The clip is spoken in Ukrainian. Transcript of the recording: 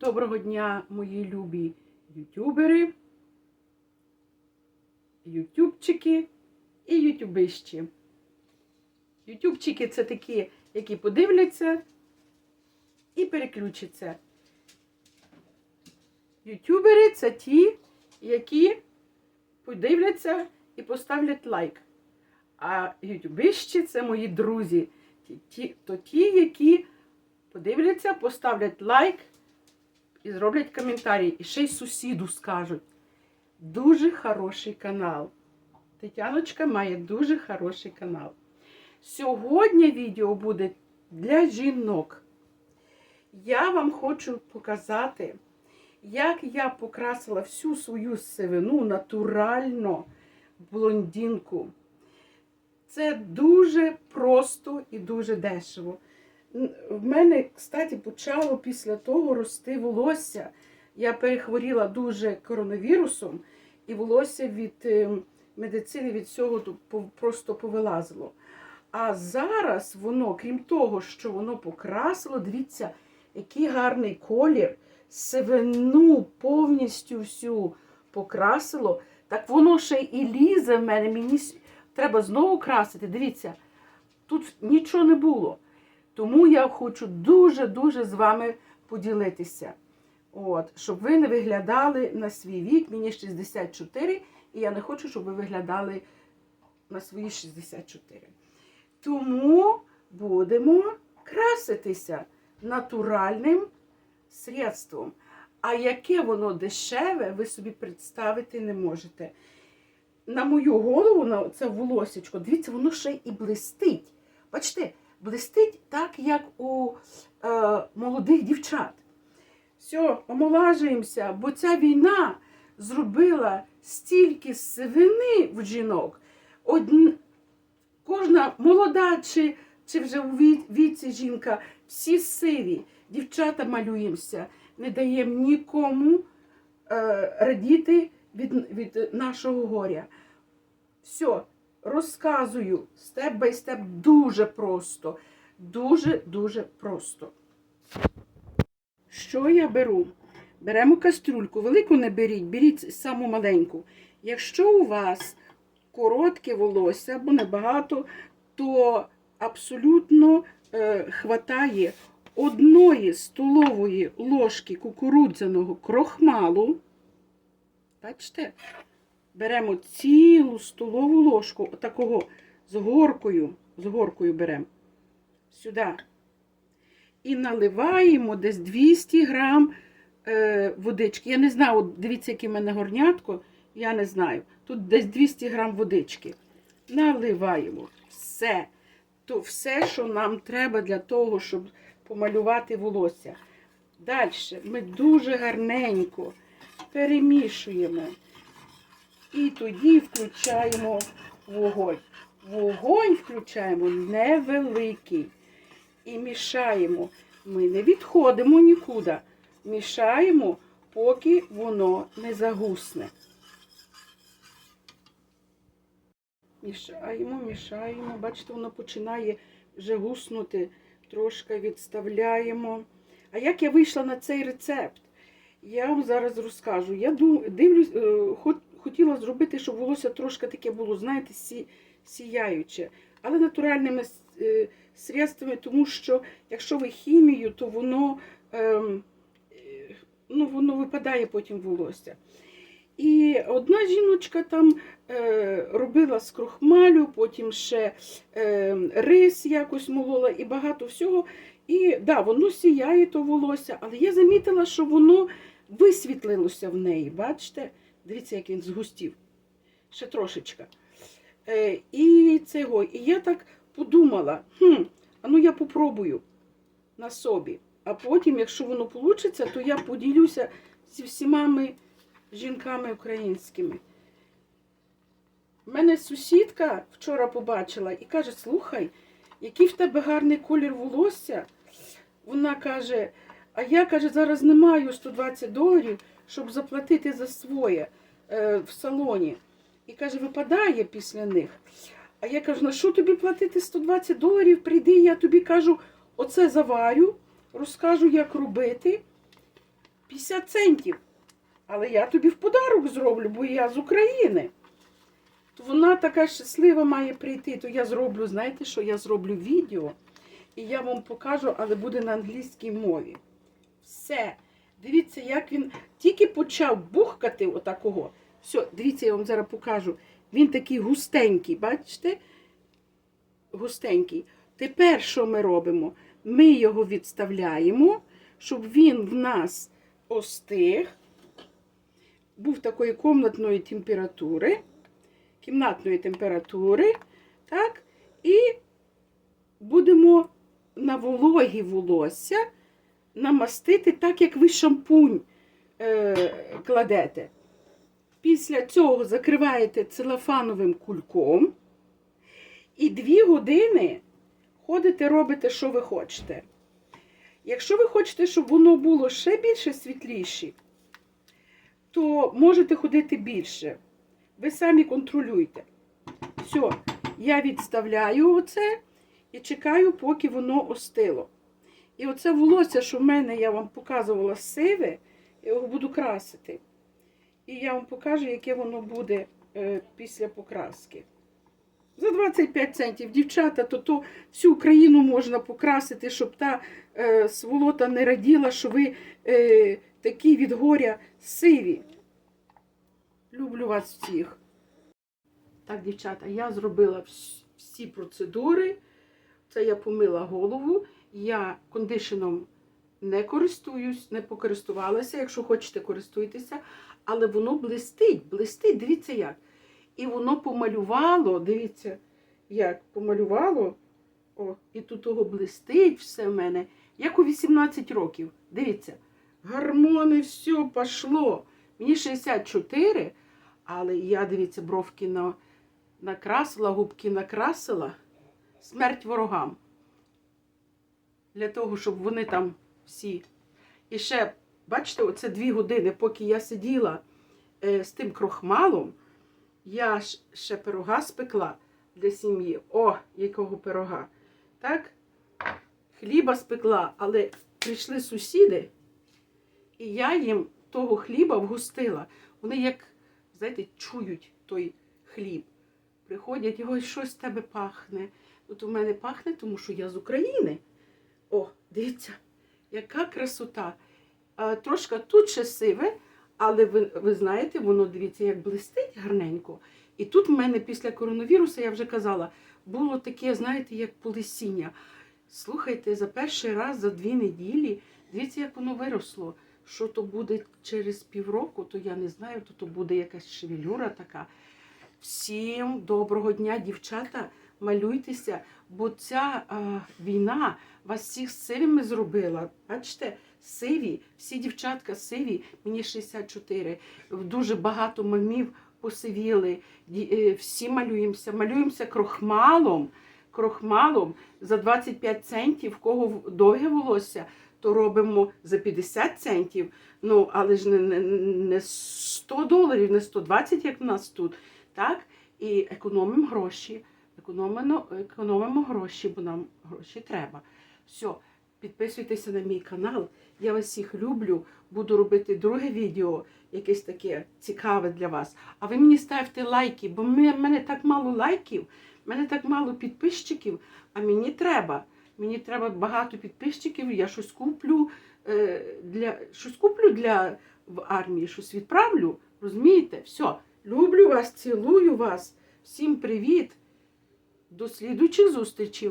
Доброго дня, мої любі ютюбери, ютюбчики і ютюбищі. Ютюбчики це такі, які подивляться і переключаться. Ютюбери це ті, які подивляться і поставлять лайк. А ютюбищі це мої друзі. Ті, то ті, які подивляться, поставлять лайк і зроблять коментарі. І ще й сусіду скажуть. Дуже хороший канал. Тетяночка має дуже хороший канал. Сьогодні відео буде для жінок. Я вам хочу показати, як я покрасила всю свою сивину натурально блондинку. Це дуже просто і дуже дешево. В мене, кстати, почало після того рости волосся. Я перехворіла дуже коронавірусом, і волосся від е, медицини від цього просто повилазило. А зараз воно, крім того, що воно покрасило, дивіться, який гарний колір, сивину повністю всю покрасило. Так воно ще і лізе в мене. Мені треба знову красити. Дивіться, тут нічого не було. Тому я хочу дуже-дуже з вами поділитися. От, Щоб ви не виглядали на свій вік, мені 64, і я не хочу, щоб ви виглядали на свої 64. Тому будемо краситися натуральним средством. А яке воно дешеве, ви собі представити не можете. На мою голову, на це волосечко, дивіться, воно ще і блистить. Бачите, блистить так, як у е, молодих дівчат. Все, омолажуємося, бо ця війна зробила стільки сивини в жінок. Одн... Кожна молода чи, чи вже у віці жінка, всі сиві. Дівчата малюємося, не даємо нікому е, радіти від, від нашого горя. Все, розказую степ бай степ дуже просто. Дуже-дуже просто. Що я беру? Беремо каструльку, велику не беріть, беріть саму маленьку. Якщо у вас коротке волосся або небагато, то абсолютно е, хватає одної столової ложки кукурудзяного крохмалу. Бачите? Беремо цілу столову ложку, отакого з горкою, з горкою беремо сюди. І наливаємо десь 200 грам е, водички. Я не знаю, от дивіться, яке в мене горнятко, я не знаю. Тут десь 200 грам водички. Наливаємо все. То все, що нам треба для того, щоб помалювати волосся. Далі ми дуже гарненько перемішуємо. І тоді включаємо вогонь. Вогонь включаємо невеликий. І мішаємо. Ми не відходимо нікуди. Мішаємо, поки воно не загусне. Мішаємо, мішаємо. Бачите, воно починає вже гуснути. Трошки відставляємо. А як я вийшла на цей рецепт? Я вам зараз розкажу. Я дивлюсь, хотіла зробити, щоб волосся трошки таке було, знаєте, сі, сіяюче. Але натуральними е, средствами, тому що якщо ви хімію, то воно ем, ну, воно випадає потім волосся. І одна жіночка там е, робила з крохмалю, потім ще е, рис якось молола і багато всього. І да, воно сіяє то волосся, але я замітила, що воно висвітлилося в неї. Бачите? Дивіться, як він згустів. Ще трошечка. Е, і цього, і я так подумала, хм, а ну я попробую на собі. А потім, якщо воно вийде, то я поділюся зі всіма жінками українськими. Мене сусідка вчора побачила і каже: слухай, який в тебе гарний колір волосся. Вона каже, а я каже, зараз не маю 120 доларів, щоб заплатити за своє е, в салоні. І каже, випадає після них. А я кажу, на що тобі платити 120 доларів? Прийди, я тобі кажу, оце заварю, розкажу, як робити. 50 центів. Але я тобі в подарок зроблю, бо я з України. То вона така щаслива має прийти, то я зроблю, знаєте що, я зроблю відео, і я вам покажу, але буде на англійській мові. Все. Дивіться, як він тільки почав бухкати отакого. Все, дивіться, я вам зараз покажу. Він такий густенький, бачите? Густенький. Тепер що ми робимо? Ми його відставляємо, щоб він в нас остиг, був такої комнатної температури, кімнатної температури, так? І будемо на вологі волосся намастити так, як ви шампунь е, кладете. Після цього закриваєте целофановим кульком і дві години ходите, робите, що ви хочете. Якщо ви хочете, щоб воно було ще більше світліше, то можете ходити більше. Ви самі контролюйте. Все, я відставляю оце і чекаю, поки воно остило. І оце волосся, що в мене я вам показувала сиве, я його буду красити. І я вам покажу, яке воно буде е, після покраски. За 25 центів, дівчата, то, то всю Україну можна покрасити, щоб та е, сволота не раділа, що ви е, такі від горя сиві. Люблю вас всіх. Так, дівчата, я зробила всі процедури. Це я помила голову. Я кондишеном не користуюсь, не покористувалася. Якщо хочете, користуйтеся. Але воно блистить, блистить, дивіться як. І воно помалювало, дивіться, як помалювало. О, і тут того блистить все в мене, як у 18 років. Дивіться, гормони, все пішло. Мені 64, але я, дивіться, бровки на, накрасила, губки накрасила. Смерть ворогам. Для того, щоб вони там всі. І ще, бачите, оце дві години, поки я сиділа е, з тим крохмалом, я ще пирога спекла для сім'ї. О, якого пирога. Так? Хліба спекла, але прийшли сусіди, і я їм того хліба вгустила. Вони як, знаєте, чують той хліб. Приходять, ой, щось тебе пахне. От у мене пахне, тому що я з України. О, дивіться, яка красота. А, трошки тут ще сиве, але ви, ви знаєте, воно дивіться, як блистить гарненько. І тут в мене після коронавірусу, я вже казала, було таке, знаєте, як полисіння. Слухайте, за перший раз за дві неділі, дивіться, як воно виросло. Що то буде через півроку, то я не знаю, то, то буде якась шевелюра така. Всім доброго дня, дівчата, малюйтеся, бо ця е, війна вас всіх сивими зробила. Бачите, сиві, всі дівчатка сиві, мені 64. Дуже багато мамів посивіли. Е, Всі малюємося, малюємося крохмалом. Крохмалом за 25 центів, в кого довге волосся, то робимо за 50 центів. Ну, але ж не, не, не 100 доларів, не 120, як в нас тут. Так? І економимо гроші. Економимо, економимо гроші, бо нам гроші треба. Все, підписуйтеся на мій канал. Я вас всіх люблю. Буду робити друге відео, якесь таке цікаве для вас. А ви мені ставте лайки, бо в мене так мало лайків, в мене так мало підписчиків, а мені треба. Мені треба багато підписчиків, я щось куплю е, для щось куплю для в армії, щось відправлю. Розумієте? Все. Люблю вас, цілую вас. Всім привіт. До слідуючих зустрічей.